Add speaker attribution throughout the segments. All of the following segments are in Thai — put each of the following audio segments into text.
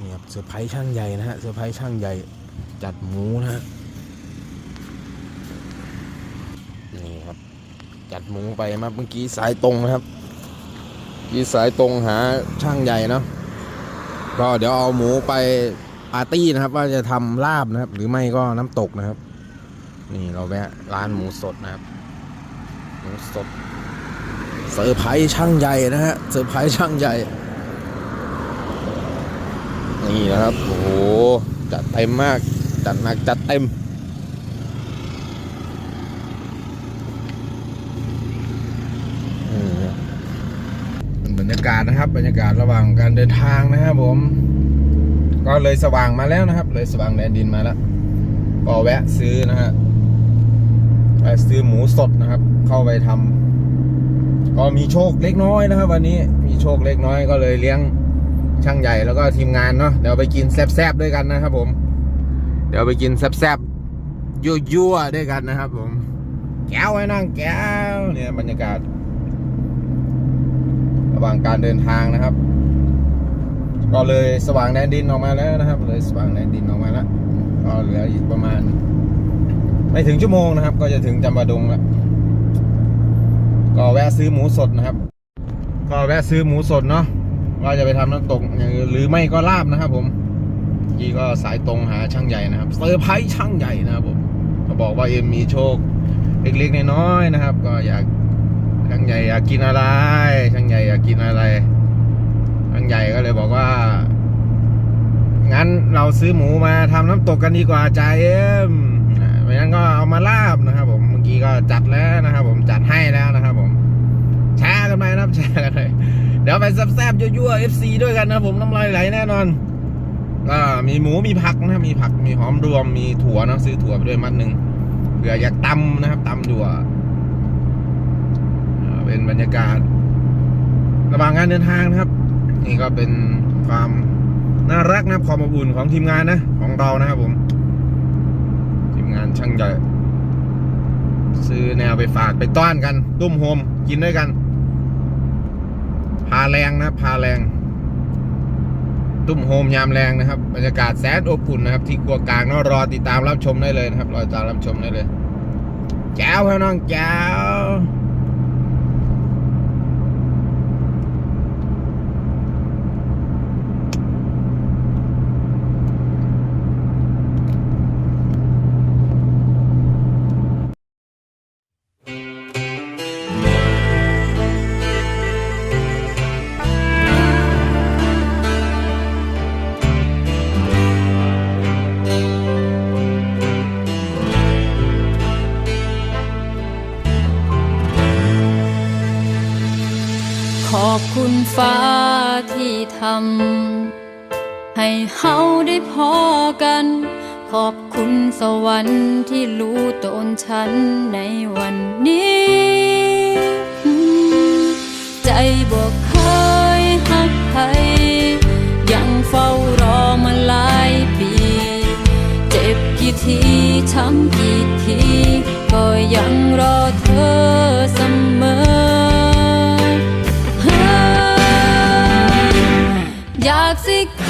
Speaker 1: นี่ครับเซอร์ไพรส์ช่างใหญ่นะฮะเซอร์ไพรส์ช่างใหญ่จัดหมูนะฮะนี่ครับ จัดหมูไปมาเมื่อกี้สายตรงนะครับกี้สายตรงหาช่างใหญ่เนาะก็เดี๋ยวเอาหมูไปปาร์ตี้นะครับ ว่าจะทำลาบนะครับ หรือไม่ก็น้ำตกนะครับ นี่เราแวะร้านหมูสดนะครับ หมูสดเซอร์ไพรส์ช่างใหญ่นะฮะเซอร์ไพรส์ช่างใหญ่ นี่นะครับ โอ้โห จัดเต็มมาก จัดหนักจัดเต็ม บรรยากาศนะครับ บรรยากาศระหว่างการเดินทางนะครับผม ก็เลยสว่างมาแล้วนะครับ เลยสว่างแดนดินมาแล้ว ก็แวะซื้อนะฮะ แวะซื้อหมูสดนะครับ เข้าไปทำก็มีโชคเล็กน้อยนะครับ วันนี้ มีโชคเล็กน้อยก็เลยเลี้ยง ช่างใหญ่แล้วก็ทีมงานเนาะเดี๋ยวไปกินแซบๆด้วยกันนะครับผม เดี๋ยวไปกินแซบๆยั่วๆด้วยกันนะครับ ผม แก้วไว้นั่งแก้วเนี่ยบรรยากาศ ระหว่างการเดินทางนะครับ ก็เลยสว่างแดนดินออกมาแล้วนะครับ เลยสว่างแดนดินออกมาแล้วก็เหลืออีกประมาณ ไม่ถึงชั่วโมงนะครับ ก็จะถึงจำปาดงแล้วก็แวะซื้อหมูสดนะครับ ก็แวะซื้อหมูสดเนาะ ว่าจะไปทำน้ำตกหรือไม่ก็ลาบนะครับ ผมกี้ก็สายตรงหาช่างใหญ่นะครับเซอร์ไพรส์ช่างใหญ่นะครับผมก็บอกว่าเอ็มมีโชคเล็กๆน้อยๆนะครับ ก็อยากช่างใหญ่อยากกินอะไร ช่างใหญ่อยากกินอะไรช่างใหญ่ก็เลยบอกว่า งั้นเราซื้อหมูมาทำน้ำตกกันดีกว่าใจาเอ็ม ไปแซ่บๆยั่วๆ FC ด้วยกันนะผมน้ำลายไหลแน่นอนก็มีหมูมีผักนะมีผักมีหอมรวมมีถั่วนะซื้อถั่วไปด้วยมัดหนึ่งเผื่ออยากตำนะครับตำถั่วเป็นบรรยากาศ ระหว่างการเดินทางนะครับ นี่ก็เป็นความน่ารักนะความอบอุ่นของทีมงานนะ ของเรานะครับผม ทีมงานช่างใหญ่ ซื้อแนวไปฝากไปต้อนกัน ตุ้มโฮมกินด้วยกัน แรงนะพาแรง ตุ้มโฮมยามแรงนะครับบรรยากาศแสนอบอุ่นนะครับ ที่กัวกลางนาะรอติดตามรับชมได้เลยนะครับรอติดตามรับชมได้เลยแจ้วครับน้องแจ้ว
Speaker 2: ฟ้าที่ทำให้เฮาได้พอกัน ขอบคุณสวรรค์ที่รู้ตนฉันในวัน อ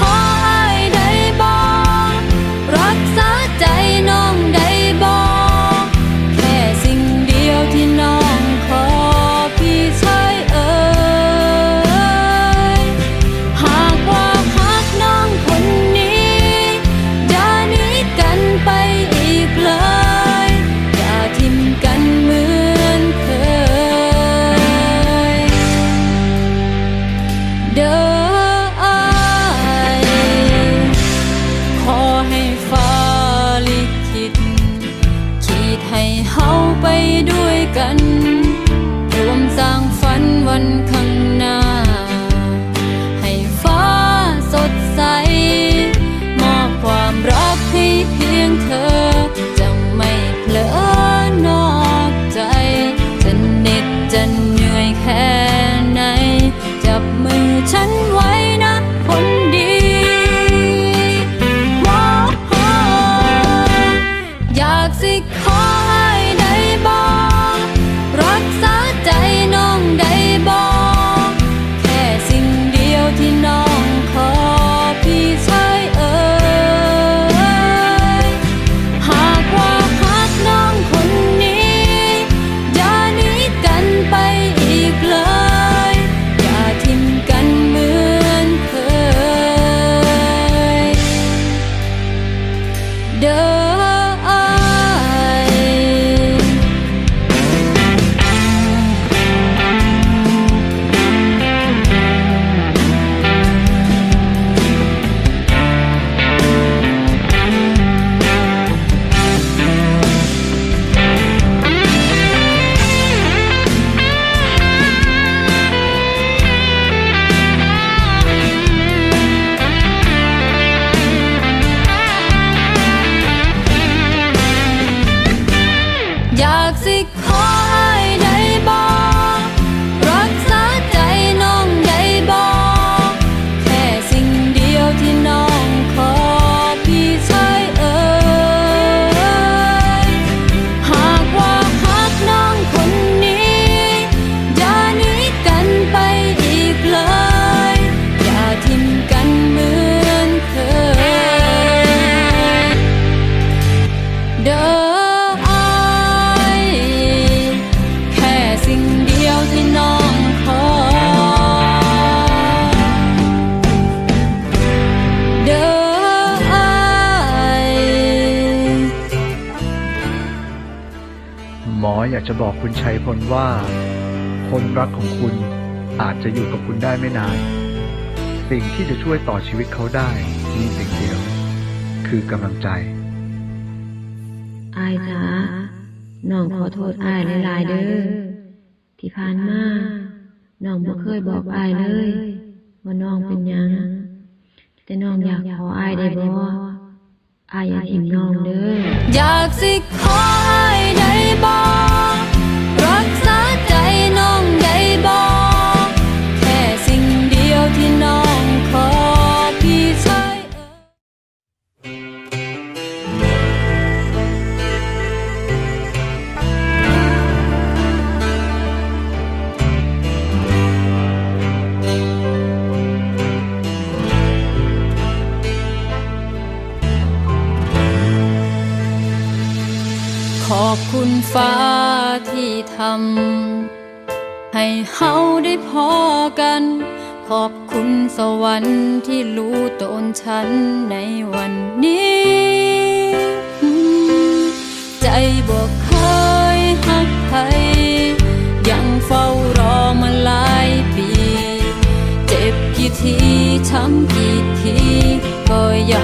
Speaker 2: กัน อยากสิขอ จะบอก
Speaker 3: คุณชัยพลว่า คนรักของคุณอาจจะอยู่กับคุณได้ไม่นาน สิ่งที่จะช่วยต่อชีวิตเขาได้มีสิ่งเดียว คือกำลังใจ
Speaker 4: อายจ๋าน้องขอโทษอายหลายๆเด้อที่ผ่านมาน้องบ่เคยบอกอายเลย ว่าน้องเป็นหยังแต่น้องอยากขออายได้บ่อายอย่าทิมน้องเด้อ
Speaker 2: อยากสิขอ ฟ้าที่ทำให้เฮาได้พอกัน ขอบคุณสวรรค์ที่รู้ตนฉันในวันนี้ ใจบอกเคยหักใครยังเฝ้ารอมาหลายปี เจ็บกี่ทีช้ำกี่ทีก็ยัง